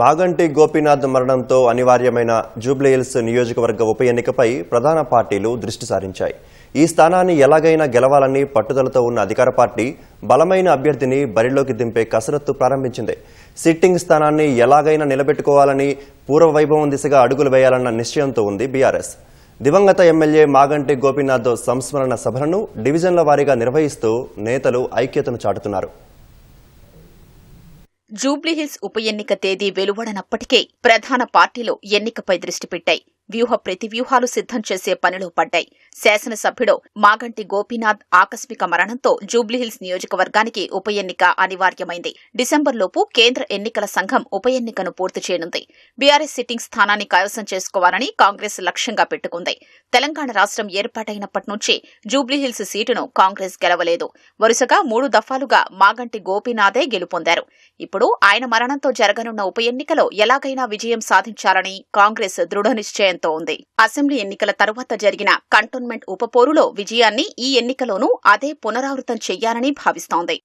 మాగంటి గోపీనాథ్ మరణంతో అనివార్యమైన జూబ్లీహిల్స్ నియోజకవర్గ ఉప ఎన్నికపై ప్రధాన పార్టీలు దృష్టి సారించాయి. ఈ స్థానాన్ని ఎలాగైనా గెలవాలని పట్టుదలతో ఉన్న అధికార పార్టీ బలమైన అభ్యర్థిని బరిలోకి దింపే కసరత్తు ప్రారంభించింది. సిట్టింగ్ స్థానాన్ని ఎలాగైనా నిలబెట్టుకోవాలని పూర్వ వైభవం దిశగా అడుగులు వేయాలన్న నిశ్చయంతో ఉంది బీఆర్ఎస్. దివంగత ఎమ్మెల్యే మాగంటి గోపీనాథ్ సంస్మరణ సభలను డివిజన్ల వారీగా నిర్వహిస్తూ నేతలు ఐక్యతను చాటుతున్నారు. జూబ్లీహిల్స్ ఉప ఎన్నిక తేదీ వెలువడనప్పటికే ప్రధాన పార్టీలు ఎన్నికపై దృష్టి పెట్టాయి. వ్యూహ ప్రతివ్యూహాలు సిద్ధం చేసే పనిలో పడ్డాయి. శాసనసభ్యుడు మాగంటి గోపీనాథ్ ఆకస్మిక మరణంతో జూబ్లీహిల్స్ నియోజకవర్గానికి ఉప ఎన్నిక అనివార్యమైంది. డిసెంబర్లోపు కేంద్ర ఎన్నికల సంఘం ఉప ఎన్నికను పూర్తి చేయనుంది. బీఆర్ఎస్ సిట్టింగ్ స్థానాన్ని కైవసం చేసుకోవాలని కాంగ్రెస్ లక్ష్యంగా పెట్టుకుంది. తెలంగాణ రాష్ట్రం ఏర్పాటైనప్పటి నుంచి జూబ్లీహిల్స్ సీటును కాంగ్రెస్ గెలవలేదు. వరుసగా మూడు దఫాలుగా మాగంటి గోపీనాథే గెలుపొందారు. ఇప్పుడు ఆయన మరణంతో జరగనున్న ఉప ఎన్నికలో ఎలాగైనా విజయం సాధించాలని కాంగ్రెస్ దృఢ నిశ్చయంతో ఉంది అసెంబ్లీ ఎన్నికల తరువాత జరిగిన కంటోన్మెంట్ ఉపపోరులో విజయాన్ని ఈ ఎన్నికలోనూ అదే పునరావృతం చెయ్యాలని భావిస్తోంది.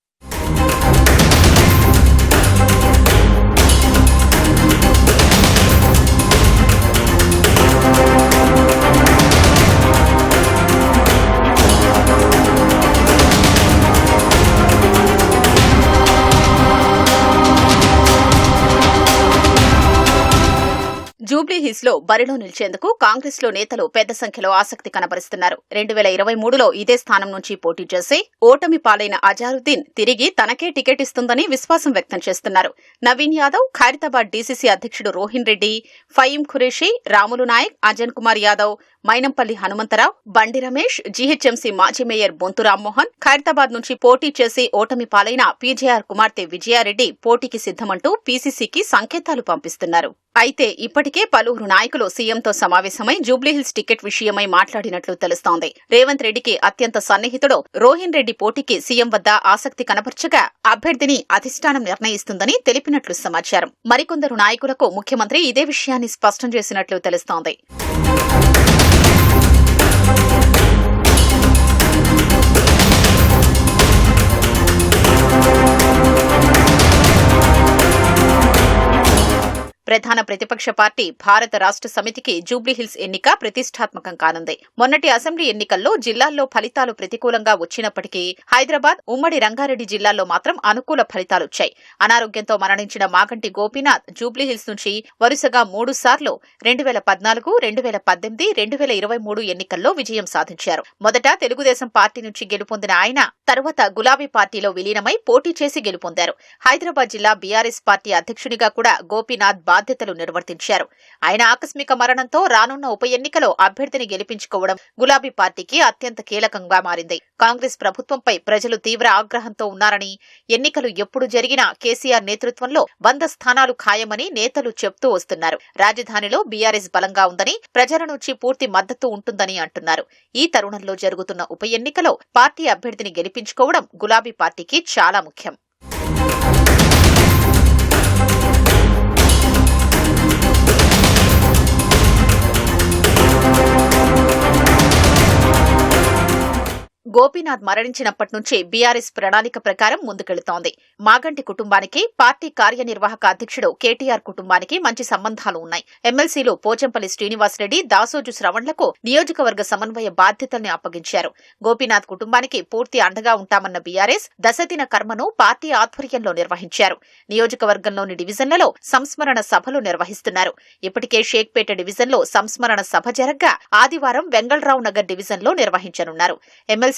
జూబ్లీహిల్స్లో బరిలో నిలిచేందుకు కాంగ్రెస్లో నేతలు పెద్ద సంఖ్యలో ఆసక్తి కనబరుస్తున్నారు. రెండు వేల ఇరవై మూడులో ఇదే స్థానం నుంచి పోటీ చేసి ఓటమి పాలైన అజారుద్దీన్ తిరిగి తనకే టికెట్ ఇస్తుందని విశ్వాసం వ్యక్తం చేస్తున్నారు. నవీన్ యాదవ్ ఖైరతాబాద్ డీసీసీ అధ్యక్షుడు రోహిన్ రెడ్డి ఫయీం ఖురేషి రాములు నాయక్ అజన్ కుమార్ యాదవ్ మైనంపల్లి హనుమంతరావు బండి రమేష్ జీహెచ్ఎంసీ మాజీ మేయర్ బొంతు రామ్మోహన్ ఖైరతాబాద్ నుంచి పోటీ చేసి ఓటమి పాలైన పీజేఆర్ కుమార్తె విజయారెడ్డి పోటీకి సిద్దమంటూ పీసీసీకి సంకేతాలు పంపిస్తున్నారు. అయితే ఇప్పటికే పలు పలువురు నాయకులు సీఎంతో సమావేశమై జూబ్లీహిల్స్ టికెట్ విషయమై మాట్లాడినట్లు తెలుస్తోంది. రేవంత్ రెడ్డికి అత్యంత సన్నిహితుడు. రోహిన్ రెడ్డి పోటీకి సీఎం వద్ద ఆసక్తి కనపర్చగా అభ్యర్థిని అధిష్టానం నిర్ణయిస్తుందని తెలిపినట్లు సమాచారం. మరికొందరు నాయకులకు ముఖ్యమంత్రి ఇదే విషయాన్ని స్పష్టం చేసినట్లు తెలుస్తోంది. ప్రధాన ప్రతిపక్ష పార్టీ భారత రాష్ట్ర సమితికి జూబ్లీహిల్స్ ఎన్నిక ప్రతిష్టాత్మకం కానుంది. మొన్నటి అసెంబ్లీ ఎన్నికల్లో జిల్లాల్లో ఫలితాలు ప్రతికూలంగా వచ్చినప్పటికీ హైదరాబాద్ ఉమ్మడి రంగారెడ్డి జిల్లాల్లో మాత్రం అనుకూల ఫలితాలొచ్చాయి అనారోగ్యంతో మరణించిన మాగంటి గోపీనాథ్ జూబ్లీహిల్స్ నుంచి వరుసగా మూడు సార్లు రెండు వేల పద్నాలుగు రెండు వేల పద్దెనిమిది రెండు వేల ఇరవై మూడు ఎన్నికల్లో విజయం సాధించారు. మొదట తెలుగుదేశం పార్టీ నుంచి గెలుపొందిన ఆయన తరువాత గులాబీ పార్టీలో విలీనమై పోటీ చేసి గెలుపొందారు. హైదరాబాద్ జిల్లా బీఆర్ఎస్ పార్టీ అధ్యక్షుడిగా కూడా గోపీనాథ్ బాధ్యతలు నిర్వర్తించారు. ఆయన ఆకస్మిక మరణంతో రానున్న ఉప ఎన్నికలో అభ్యర్థిని గెలిపించుకోవడం గులాబీ పార్టీకి అత్యంత కీలకంగా మారింది. కాంగ్రెస్ ప్రభుత్వంపై ప్రజలు తీవ్ర ఆగ్రహంతో ఉన్నారని ఎన్నికలు ఎప్పుడు జరిగినా కేసీఆర్ నేతృత్వంలో వంద స్థానాలు ఖాయమని నేతలు చెప్తూ వస్తున్నారు. రాజధానిలో బీఆర్ఎస్ బలంగా ఉందని ప్రజల నుంచి పూర్తి మద్దతు ఉంటుందని అంటున్నారు. ఈ తరుణంలో జరుగుతున్న ఉప ఎన్నికలో పార్టీ అభ్యర్థిని గెలిపించుకోవడం గులాబీ పార్టీకి చాలా ముఖ్యం. గోపీనాథ్ మరణించినప్పటి నుంచి బీఆర్ఎస్ ప్రణాళిక ప్రకారం ముందుకెళుతోంది. మాగంటి కుటుంబానికి పార్టీ కార్యనిర్వాహక అధ్యక్షుడు కేటీఆర్ కుటుంబానికి మంచి సంబంధాలు ఉన్నాయి. ఎమ్మెల్సీలు పోచంపల్లి శ్రీనివాసరెడ్డి దాసోజు శ్రవణ్లకు నియోజకవర్గ సమన్వయ బాధ్యతల్ని అప్పగించారు. గోపీనాథ్ కుటుంబానికి పూర్తి అండగా ఉంటామన్న బీఆర్ఎస్ దశదిన కర్మను పార్టీ ఆధ్వర్యంలో నిర్వహించారు. నియోజకవర్గంలోని డివిజన్లలో సంస్మరణ సభలు నిర్వహిస్తున్నారు. ఇప్పటికే షేక్పేట డివిజన్లో సంస్మరణ సభ జరగ్గా ఆదివారం వెంగళరావు నగర్ డివిజన్లో నిర్వహించనున్నారు.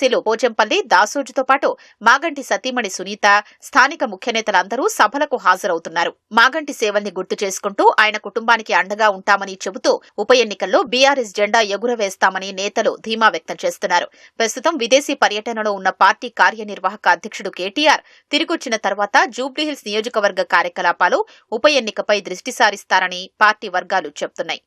ఎమ్మెల్సీలు పోచంపల్లి దాసోజుతో పాటు మాగంటి సతీమణి సునీత స్థానిక ముఖ్య నేతలందరూ సభలకు హాజరవుతున్నారు. మాగంటి సేవల్ని గుర్తు చేసుకుంటూ ఆయన కుటుంబానికి అండగా ఉంటామని చెబుతూ ఉప ఎన్నికల్లో బీఆర్ఎస్ జెండా ఎగురవేస్తామని నేతలు ధీమా వ్యక్తం చేస్తున్నారు. ప్రస్తుతం విదేశీ పర్యటనలో ఉన్న పార్టీ కార్యనిర్వాహక అధ్యక్షుడు కేటీఆర్ తిరిగొచ్చిన తర్వాత జూబ్లీహిల్స్ నియోజకవర్గ కార్యకలాపాలు ఉప ఎన్నికపై దృష్టి సారిస్తారని పార్టీ వర్గాలు చెబుతున్నాయి.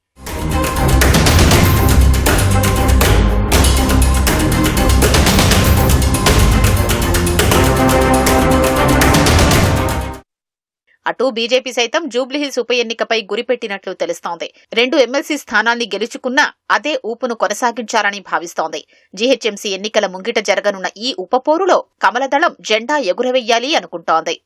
అటు బీజేపీ సైతం జూబ్లీహిల్స్ ఉప ఎన్నికపై గురిపెట్టినట్లు తెలుస్తోంది. రెండు ఎమ్మెల్సీ స్థానాల్ని గెలుచుకున్నా అదే ఊపును కొనసాగించాలని భావిస్తోంది. జీహెచ్ఎంసీ ఎన్నికల ముంగిట జరగనున్న ఈ ఉపపోరులో కమలదళం జెండా ఎగురవెయ్యాలి అనుకుంటోంది.